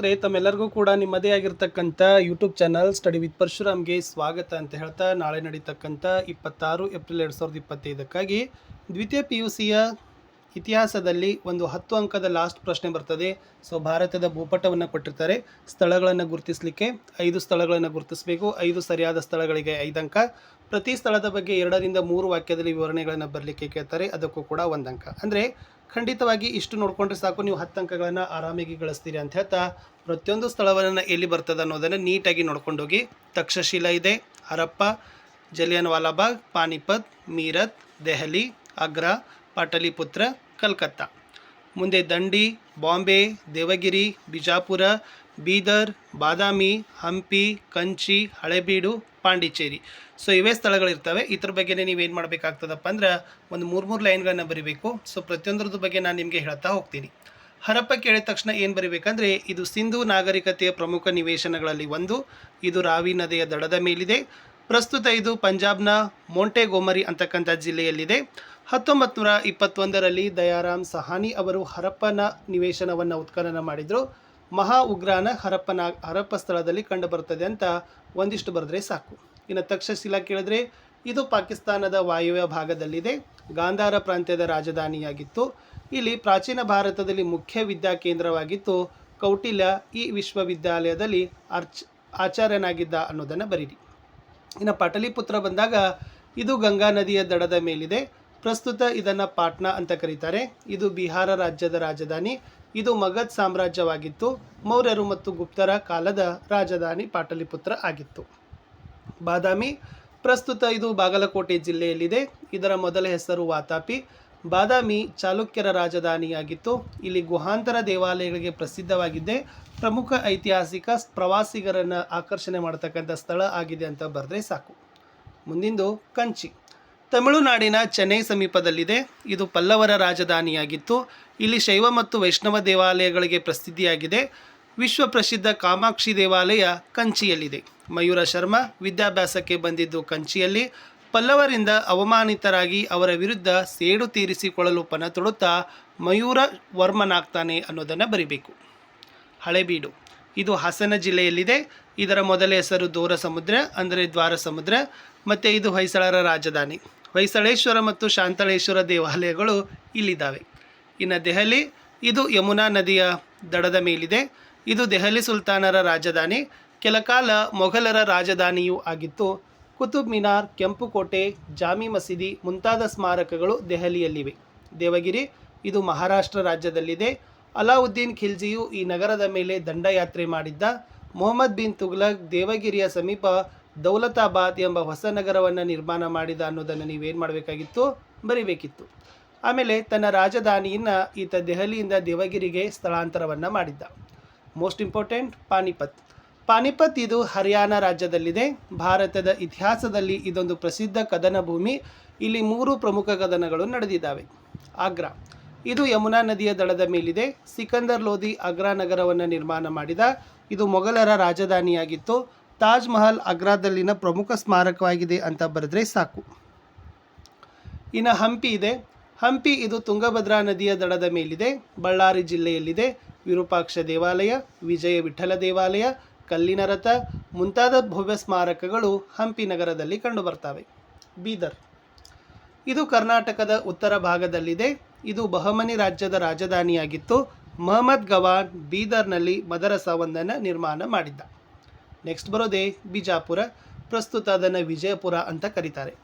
ಸ್ನೇಹಿತರೆ, ತಮ್ಮೆಲ್ಲರಿಗೂ ಕೂಡ ನಿಮ್ಮದೇ ಆಗಿರ್ತಕ್ಕಂಥ ಯೂಟ್ಯೂಬ್ ಚಾನಲ್ ಸ್ಟಡಿ ವಿತ್ ಪರಶುರಾಮ್ಗೆ ಸ್ವಾಗತ ಅಂತ ಹೇಳ್ತಾ ನಾಳೆ ನಡೀತಕ್ಕಂಥ ಇಪ್ಪತ್ತಾರು ಏಪ್ರಿಲ್ ಎರಡು ಸಾವಿರದ ಇಪ್ಪತ್ತೈದಕ್ಕಾಗಿ ದ್ವಿತೀಯ ಪಿ ಯು ಸಿಯ ಇತಿಹಾಸದಲ್ಲಿ ಒಂದು ಹತ್ತು ಅಂಕದ ಲಾಸ್ಟ್ ಪ್ರಶ್ನೆ ಬರ್ತದೆ. ಸೊ, ಭಾರತದ ಭೂಪಟವನ್ನು ಕೊಟ್ಟಿರ್ತಾರೆ. ಸ್ಥಳಗಳನ್ನು ಗುರುತಿಸಲಿಕ್ಕೆ ಐದು ಸ್ಥಳಗಳನ್ನು ಗುರುತಿಸಬೇಕು. ಐದು ಸರಿಯಾದ ಸ್ಥಳಗಳಿಗೆ ಐದು ಅಂಕ. ಪ್ರತಿ ಸ್ಥಳದ ಬಗ್ಗೆ ಎರಡರಿಂದ ಮೂರು ವಾಕ್ಯದಲ್ಲಿ ವಿವರಣೆಗಳನ್ನು ಬರಲಿಕ್ಕೆ ಕೇಳ್ತಾರೆ. ಅದಕ್ಕೂ ಕೂಡ ಒಂದು ಅಂಕ. ಅಂದರೆ, ಖಂಡಿತವಾಗಿ ಇಷ್ಟು ನೋಡಿಕೊಂಡ್ರೆ ಸಾಕು. ನೀವು ಹತ್ತು ಅಂಕಗಳನ್ನು ಆರಾಮಾಗಿ ಗಳಿಸ್ತೀರಿ ಅಂತ ಹೇಳ್ತಾ, ಪ್ರತಿಯೊಂದು ಸ್ಥಳವನ್ನು ಎಲ್ಲಿ ಬರ್ತದೆ ಅನ್ನೋದನ್ನು ನೀಟಾಗಿ ನೋಡ್ಕೊಂಡೋಗಿ ತಕ್ಷಶಿಲಾ ಇದೆ. ಹರಪ್ಪ ಜಲಿಯನ್ ವಾಲಾಬಾಗ್ ಪಾನಿಪತ್, ಮೀರತ್, ದೆಹಲಿ, ಆಗ್ರಾ ಪಾಟಲಿಪುತ್ರ, ಕಲ್ಕತ್ತಾ. ಮುಂದೆ ದಂಡಿ, ಬಾಂಬೆ, ದೇವಗಿರಿ, ಬಿಜಾಪುರ, ಬೀದರ್, ಬಾದಾಮಿ, ಹಂಪಿ, ಕಂಚಿ, ಹಳೆಬೀಡು, ಪಾಂಡಿಚೇರಿ. ಸೊ ಇವೇ ಸ್ಥಳಗಳಿರ್ತವೆ. ಇದ್ರ ಬಗ್ಗೆನೇ ನೀವೇನು ಮಾಡಬೇಕಾಗ್ತದಪ್ಪ ಅಂದ್ರೆ ಒಂದು ಮೂರು ಮೂರು ಲೈನ್ಗಳನ್ನು ಬರಿಬೇಕು. ಸೊ ಪ್ರತಿಯೊಂದ್ರದ್ದು ಬಗ್ಗೆ ನಾನು ನಿಮಗೆ ಹೇಳ್ತಾ ಹೋಗ್ತೀನಿ. ಹರಪ್ಪ ಕೇಳಿದ ತಕ್ಷಣ ಏನು ಬರಿಬೇಕಂದ್ರೆ ಇದು ಸಿಂಧು ನಾಗರಿಕತೆಯ ಪ್ರಮುಖ ನಿವೇಶನಗಳಲ್ಲಿ ಒಂದು. ಇದು ರಾವಿ ನದಿಯ ದಡದ ಮೇಲಿದೆ. ಪ್ರಸ್ತುತ ಇದು ಪಂಜಾಬ್ನ ಮೊಂಟೆಗೊಮರಿ ಅಂತಕ್ಕಂಥ ಜಿಲ್ಲೆಯಲ್ಲಿದೆ. ಹತ್ತೊಂಬತ್ತು ನೂರ ಇಪ್ಪತ್ತೊಂದರಲ್ಲಿ ದಯಾರಾಮ್ ಸಹಾನಿ ಅವರು ಹರಪ್ಪನ ನಿವೇಶನವನ್ನು ಉತ್ಖನನ ಮಾಡಿದರು. ಮಹಾ ಉಗ್ರಾನ ಹರಪ್ಪನ, ಹರಪ್ಪ ಸ್ಥಳದಲ್ಲಿ ಕಂಡು ಬರ್ತದೆ ಅಂತ ಒಂದಿಷ್ಟು ಬರೆದ್ರೆ ಸಾಕು. ಇನ್ನು ತಕ್ಷಶಿಲಾ ಕೇಳಿದ್ರೆ, ಇದು ಪಾಕಿಸ್ತಾನದ ವಾಯುವ್ಯ ಭಾಗದಲ್ಲಿದೆ. ಗಾಂಧಾರ ಪ್ರಾಂತ್ಯದ ರಾಜಧಾನಿಯಾಗಿತ್ತು. ಇಲ್ಲಿ ಪ್ರಾಚೀನ ಭಾರತದಲ್ಲಿ ಮುಖ್ಯ ವಿದ್ಯಾ ಕೇಂದ್ರವಾಗಿತ್ತು. ಕೌಟಿಲ್ಯ ಈ ವಿಶ್ವವಿದ್ಯಾಲಯದಲ್ಲಿ ಅರ್ಚ್ ಆಚಾರ್ಯನಾಗಿದ್ದ ಅನ್ನೋದನ್ನು ಬರೀರಿ. ಇನ್ನು ಪಾಟಲಿಪುತ್ರ ಬಂದಾಗ ಇದು ಗಂಗಾ ನದಿಯ ದಡದ ಮೇಲಿದೆ. ಪ್ರಸ್ತುತ ಇದನ್ನು ಪಾಟ್ನಾ ಅಂತ ಕರೀತಾರೆ. ಇದು ಬಿಹಾರ ರಾಜ್ಯದ ರಾಜಧಾನಿ. ಇದು ಮಗಧ್ ಸಾಮ್ರಾಜ್ಯವಾಗಿತ್ತು. ಮೌರ್ಯರು ಮತ್ತು ಗುಪ್ತರ ಕಾಲದ ರಾಜಧಾನಿ ಪಾಟಲಿಪುತ್ರ ಆಗಿತ್ತು. ಬಾದಾಮಿ. ಪ್ರಸ್ತುತ ಇದು ಬಾಗಲಕೋಟೆ ಜಿಲ್ಲೆಯಲ್ಲಿದೆ. ಇದರ ಮೊದಲ ಹೆಸರು ವಾತಾಪಿ. ಬಾದಾಮಿ ಚಾಲುಕ್ಯರ ರಾಜಧಾನಿಯಾಗಿತ್ತು. ಇಲ್ಲಿ ಗುಹಾಂತರ ದೇವಾಲಯಗಳಿಗೆ ಪ್ರಸಿದ್ಧವಾಗಿದೆ ಪ್ರಮುಖ ಐತಿಹಾಸಿಕ ಪ್ರವಾಸಿಗರನ್ನು ಆಕರ್ಷಣೆ ಮಾಡತಕ್ಕಂಥ ಸ್ಥಳ ಆಗಿದೆ ಅಂತ ಬರೆದ್ರೆ ಸಾಕು. ಮುಂದಿಂದು ಕಂಚಿ. ತಮಿಳುನಾಡಿನ ಚೆನ್ನೈ ಸಮೀಪದಲ್ಲಿದೆ. ಇದು ಪಲ್ಲವರ ರಾಜಧಾನಿಯಾಗಿತ್ತು. ಇಲ್ಲಿ ಶೈವ ಮತ್ತು ವೈಷ್ಣವ ದೇವಾಲಯಗಳಿಗೆ ಪ್ರಸಿದ್ಧಿಯಾಗಿದೆ. ವಿಶ್ವ ಪ್ರಸಿದ್ಧ ಕಾಮಾಕ್ಷಿ ದೇವಾಲಯ ಕಂಚಿಯಲ್ಲಿದೆ. ಮಯೂರ ಶರ್ಮಾ ವಿದ್ಯಾಭ್ಯಾಸಕ್ಕೆ ಬಂದಿದ್ದು ಕಂಚಿಯಲ್ಲಿ. ಪಲ್ಲವರಿಂದ ಅವಮಾನಿತರಾಗಿ ಅವರ ವಿರುದ್ಧ ಸೇಡು ತೀರಿಸಿಕೊಳ್ಳಲು ಪಣ ತೊಡುತ್ತಾ ಮಯೂರ ವರ್ಮನಾಗ್ತಾನೆ ಅನ್ನೋದನ್ನು ಬರಿಬೇಕು. ಹಳೆಬೀಡು. ಇದು ಹಾಸನ ಜಿಲ್ಲೆಯಲ್ಲಿದೆ. ಇದರ ಮೊದಲ ಹೆಸರು ದೂರ ಸಮುದ್ರ ಅಂದರೆ ದ್ವಾರ ಸಮುದ್ರ ಮತ್ತು ಇದು ಹೊಯ್ಸಳರ ರಾಜಧಾನಿ. ಹೊಯ್ಸಳೇಶ್ವರ ಮತ್ತು ಶಾಂತಳೇಶ್ವರ ದೇವಾಲಯಗಳು ಇಲ್ಲಿದ್ದಾವೆ. ಇನ್ನು ದೆಹಲಿ, ಇದು ಯಮುನಾ ನದಿಯ ದಡದ ಮೇಲಿದೆ. ಇದು ದೆಹಲಿ ಸುಲ್ತಾನರ ರಾಜಧಾನಿ. ಕೆಲಕಾಲ ಮೊಘಲರ ರಾಜಧಾನಿಯೂ ಆಗಿತ್ತು. ಕುತುಬ್ ಮಿನಾರ್ ಕೆಂಪು ಕೋಟೆ ಜಾಮಿ ಮಸೀದಿ ಮುಂತಾದ ಸ್ಮಾರಕಗಳು ದೆಹಲಿಯಲ್ಲಿವೆ. ದೇವಗಿರಿ, ಇದು ಮಹಾರಾಷ್ಟ್ರ ರಾಜ್ಯದಲ್ಲಿದೆ. ಅಲಾವುದ್ದೀನ್ ಖಿಲ್ಜಿಯು ಈ ನಗರದ ಮೇಲೆ ದಂಡಯಾತ್ರೆ ಮಾಡಿದ್ದ. ಮೊಹಮ್ಮದ್ ಬಿನ್ ತುಗ್ಲಕ್ ದೇವಗಿರಿಯ ಸಮೀಪ ದೌಲತಾಬಾದ್ ಎಂಬ ಹೊಸ ನಗರವನ್ನು ನಿರ್ಮಾಣ ಮಾಡಿದ ಅನ್ನೋದನ್ನು ನೀವೇನು ಮಾಡಬೇಕಾಗಿತ್ತು? ಬರಿಬೇಕಿತ್ತು. ಆಮೇಲೆ ತನ್ನ ರಾಜಧಾನಿಯನ್ನು ಈತ ದೆಹಲಿಯಿಂದ ದೇವಗಿರಿಗೆ ಸ್ಥಳಾಂತರವನ್ನು ಮಾಡಿದ್ದ. Most important Panipat. ಪಾನಿಪತ್ ಇದು ಹರಿಯಾಣ ರಾಜ್ಯದಲ್ಲಿದೆ. ಭಾರತದ ಇತಿಹಾಸದಲ್ಲಿ ಇದೊಂದು ಪ್ರಸಿದ್ಧ ಕದನ ಭೂಮಿ. ಇಲ್ಲಿ ಮೂರು ಪ್ರಮುಖ ಕದನಗಳು ನಡೆದಿದ್ದಾವೆ. ಆಗ್ರಾ. ಇದು ಯಮುನಾ ನದಿಯ ದಡದ ಮೇಲಿದೆ. ಸಿಕಂದರ್ ಲೋಧಿ ಆಗ್ರಾ ನಗರವನ್ನು ನಿರ್ಮಾಣ ಮಾಡಿದ. ಇದು ಮೊಘಲರ ರಾಜಧಾನಿಯಾಗಿತ್ತು. ತಾಜ್ ಮಹಲ್ ಆಗ್ರಾದಲ್ಲಿನ ಪ್ರಮುಖ ಸ್ಮಾರಕವಾಗಿದೆ ಅಂತ ಬರೆದ್ರೆ ಸಾಕು. ಇನ್ನು ಹಂಪಿ ಇದೆ. ಹಂಪಿ ಇದು ತುಂಗಭದ್ರಾ ನದಿಯ ದಡದ ಮೇಲಿದೆ. ಬಳ್ಳಾರಿ ಜಿಲ್ಲೆಯಲ್ಲಿದೆ. ವಿರೂಪಾಕ್ಷ ದೇವಾಲಯ, ವಿಜಯ ವಿಠಲ ದೇವಾಲಯ ಕಲ್ಲಿನ ರಥ, ಮುಂತಾದ ಭವ್ಯ ಸ್ಮಾರಕಗಳು ಹಂಪಿ ನಗರದಲ್ಲಿ ಕಂಡುಬರ್ತವೆ. ಬೀದರ್. ಇದು ಕರ್ನಾಟಕದ ಉತ್ತರ ಭಾಗದಲ್ಲಿದೆ. ಇದು ಬಹಮನಿ ರಾಜ್ಯದ ರಾಜಧಾನಿಯಾಗಿತ್ತು. ಮಹಮ್ಮದ್ ಗವಾನ್ ಬೀದರ್ನಲ್ಲಿ ಮದರಸವೊಂದನ್ನು ನಿರ್ಮಾಣ ಮಾಡಿದ್ದ. ನೆಕ್ಸ್ಟ್ ಬರೋದೇ ಬಿಜಾಪುರ. ಪ್ರಸ್ತುತ ಅದನ್ನು ವಿಜಯಪುರ ಅಂತ ಕರೀತಾರೆ.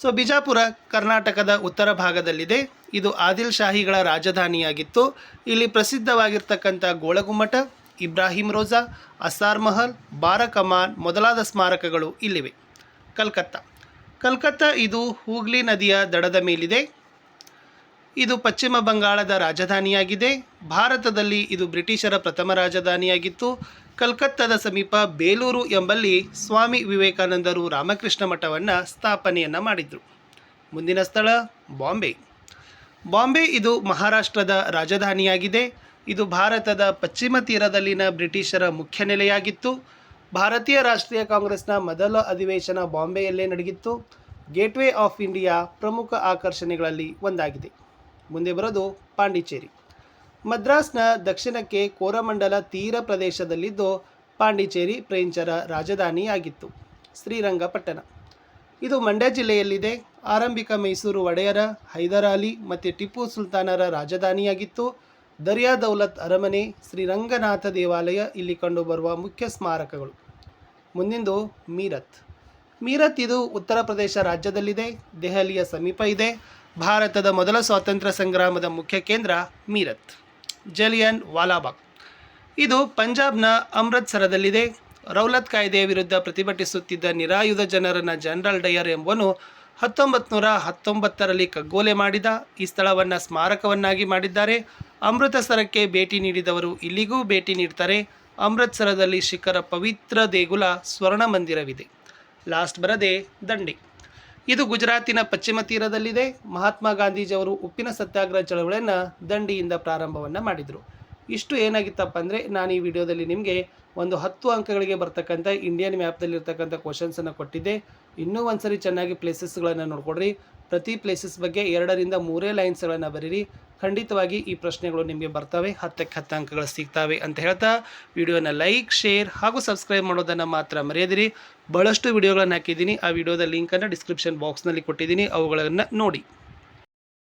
ಸೊ ಬಿಜಾಪುರ ಕರ್ನಾಟಕದ ಉತ್ತರ ಭಾಗದಲ್ಲಿದೆ. ಇದು ಆದಿಲ್ ಶಾಹಿಗಳ ರಾಜಧಾನಿಯಾಗಿತ್ತು. ಇಲ್ಲಿ ಪ್ರಸಿದ್ಧವಾಗಿರ್ತಕ್ಕಂಥ ಗೋಳಗುಮ್ಮಟ ಇಬ್ರಾಹಿಂ ರೋಜಾ, ಅಸಾರ್ ಮಹಲ್ ಬಾರಕಮಾನ್ ಮೊದಲಾದ ಸ್ಮಾರಕಗಳು ಇಲ್ಲಿವೆ. ಕಲ್ಕತ್ತಾ. ಕಲ್ಕತ್ತಾ ಇದು ಹೂಗ್ಲಿ ನದಿಯ ದಡದ ಮೇಲಿದೆ. ಇದು ಪಶ್ಚಿಮ ಬಂಗಾಳದ ರಾಜಧಾನಿಯಾಗಿದೆ. ಭಾರತದಲ್ಲಿ ಇದು ಬ್ರಿಟಿಷರ ಪ್ರಥಮ ರಾಜಧಾನಿಯಾಗಿತ್ತು. ಕಲ್ಕತ್ತಾದ ಸಮೀಪ ಬೇಲೂರು ಎಂಬಲ್ಲಿ ಸ್ವಾಮಿ ವಿವೇಕಾನಂದರು ರಾಮಕೃಷ್ಣ ಮಠವನ್ನು ಸ್ಥಾಪನೆಯನ್ನು ಮಾಡಿದರು. ಮುಂದಿನ ಸ್ಥಳ ಬಾಂಬೆ. ಬಾಂಬೆ ಇದು ಮಹಾರಾಷ್ಟ್ರದ ರಾಜಧಾನಿಯಾಗಿದೆ. ಇದು ಭಾರತದ ಪಶ್ಚಿಮ ತೀರದಲ್ಲಿನ ಬ್ರಿಟಿಷರ ಮುಖ್ಯ ನೆಲೆಯಾಗಿತ್ತು. ಭಾರತೀಯ ರಾಷ್ಟ್ರೀಯ ಕಾಂಗ್ರೆಸ್ನ ಮೊದಲ ಅಧಿವೇಶನ ಬಾಂಬೆಯಲ್ಲೇ ನಡೆಯಿತು ಗೇಟ್ವೇ ಆಫ್ ಇಂಡಿಯಾ ಪ್ರಮುಖ ಆಕರ್ಷಣೆಗಳಲ್ಲಿ ಒಂದಾಗಿದೆ. ಮುಂದೆ ಬರೋದು ಪಾಂಡಿಚೇರಿ. ಮದ್ರಾಸ್ನ ದಕ್ಷಿಣಕ್ಕೆ ಕೋರಮಂಡಲ ತೀರ ಪ್ರದೇಶದಲ್ಲಿದ್ದು ಪಾಂಡಿಚೇರಿ ಫ್ರೆಂಚರ ರಾಜಧಾನಿಯಾಗಿತ್ತು, ಶ್ರೀರಂಗಪಟ್ಟಣ. ಇದು ಮಂಡ್ಯ ಜಿಲ್ಲೆಯಲ್ಲಿದೆ. ಆರಂಭಿಕ ಮೈಸೂರು ಒಡೆಯರ ಹೈದರಾಲಿ ಮತ್ತು ಟಿಪ್ಪು ಸುಲ್ತಾನರ ರಾಜಧಾನಿಯಾಗಿತ್ತು. ದರ್ಯಾ ದೌಲತ್ ಅರಮನೆ ಶ್ರೀರಂಗನಾಥ ದೇವಾಲಯ ಇಲ್ಲಿ ಕಂಡುಬರುವ ಮುಖ್ಯ ಸ್ಮಾರಕಗಳು. ಮುಂದಿಂದು ಮೀರತ್. ಮೀರತ್ ಇದು ಉತ್ತರ ಪ್ರದೇಶ ರಾಜ್ಯದಲ್ಲಿದೆ, ದೆಹಲಿಯ ಸಮೀಪ ಇದೆ. ಭಾರತದ ಮೊದಲ ಸ್ವಾತಂತ್ರ್ಯ ಸಂಗ್ರಾಮದ ಮುಖ್ಯ ಕೇಂದ್ರ ಮೀರತ್. ಜಲಿಯನ್ ವಾಲಾಬಾಗ್. ಇದು ಪಂಜಾಬ್ನ ಅಮೃತ್ಸರದಲ್ಲಿದೆ. ರೌಲತ್ ಕಾಯ್ದೆಯ ವಿರುದ್ಧ ಪ್ರತಿಭಟಿಸುತ್ತಿದ್ದ ನಿರಾಯುಧ ಜನರನ್ನ ಜನರಲ್ ಡಯರ್ ಎಂಬುವನು ಹತ್ತೊಂಬತ್ತು ನೂರ ಹತ್ತೊಂಬತ್ತರಲ್ಲಿ ಕಗ್ಗೋಲೆ ಮಾಡಿದ ಈ ಸ್ಥಳವನ್ನು ಸ್ಮಾರಕವನ್ನಾಗಿ ಮಾಡಿದ್ದಾರೆ. ಅಮೃತಸರಕ್ಕೆ ಭೇಟಿ ನೀಡಿದವರು ಇಲ್ಲಿಗೂ ಭೇಟಿ ನೀಡ್ತಾರೆ. ಅಮೃತಸರದಲ್ಲಿ ಶಿಖರ ಪವಿತ್ರ ದೇಗುಲ ಸ್ವರ್ಣ ಮಂದಿರವಿದೆ. ಲಾಸ್ಟ್ ಬರದೆ ದಂಡಿ. ಇದು ಗುಜರಾತಿನ ಪಶ್ಚಿಮ ತೀರದಲ್ಲಿದೆ. ಮಹಾತ್ಮ ಗಾಂಧೀಜಿಯವರು ಉಪ್ಪಿನ ಸತ್ಯಾಗ್ರಹ ಚಳವಳಿಯನ್ನು ದಂಡಿಯಿಂದ ಪ್ರಾರಂಭವನ್ನು ಮಾಡಿದರು. ಇಷ್ಟು ಏನಾಗಿತ್ತಪ್ಪ ಅಂದರೆ ನಾನು ಈ ವಿಡಿಯೋದಲ್ಲಿ ನಿಮಗೆ ಒಂದು ಹತ್ತು ಅಂಕಗಳಿಗೆ ಬರ್ತಕ್ಕಂಥ ಇಂಡಿಯನ್ ಮ್ಯಾಪ್ದಲ್ಲಿರ್ತಕ್ಕಂಥ ಕ್ವಶನ್ಸನ್ನು ಕೊಟ್ಟಿದ್ದೆ. ಇನ್ನೂ ಒಂದ್ಸರಿ ಚೆನ್ನಾಗಿ ಪ್ಲೇಸಸ್ಗಳನ್ನು ನೋಡ್ಕೊಡ್ರಿ. ಪ್ರತಿ ಪ್ಲೇಸಸ್ ಬಗ್ಗೆ ಎರಡರಿಂದ ಮೂರೇ ಲೈನ್ಸ್ಗಳನ್ನು ಬರೀರಿ. ಖಂಡಿತವಾಗಿ ಈ ಪ್ರಶ್ನೆಗಳು ನಿಮಗೆ ಬರ್ತವೆ. ಹತ್ತಕ್ಕೆ ಹತ್ತು ಅಂಕಗಳು ಸಿಗ್ತವೆ ಅಂತ ಹೇಳ್ತಾ ವಿಡಿಯೋನ ಲೈಕ್ ಶೇರ್ ಹಾಗೂ ಸಬ್ಸ್ಕ್ರೈಬ್ ಮಾಡೋದನ್ನು ಮಾತ್ರ ಮರೆಯದಿರಿ. ಭಾಳಷ್ಟು ವಿಡಿಯೋಗಳನ್ನು ಹಾಕಿದ್ದೀನಿ. ಆ ವಿಡಿಯೋದ ಲಿಂಕನ್ನು ಡಿಸ್ಕ್ರಿಪ್ಷನ್ ಬಾಕ್ಸ್ನಲ್ಲಿ ಕೊಟ್ಟಿದ್ದೀನಿ. ಅವುಗಳನ್ನು ನೋಡಿ.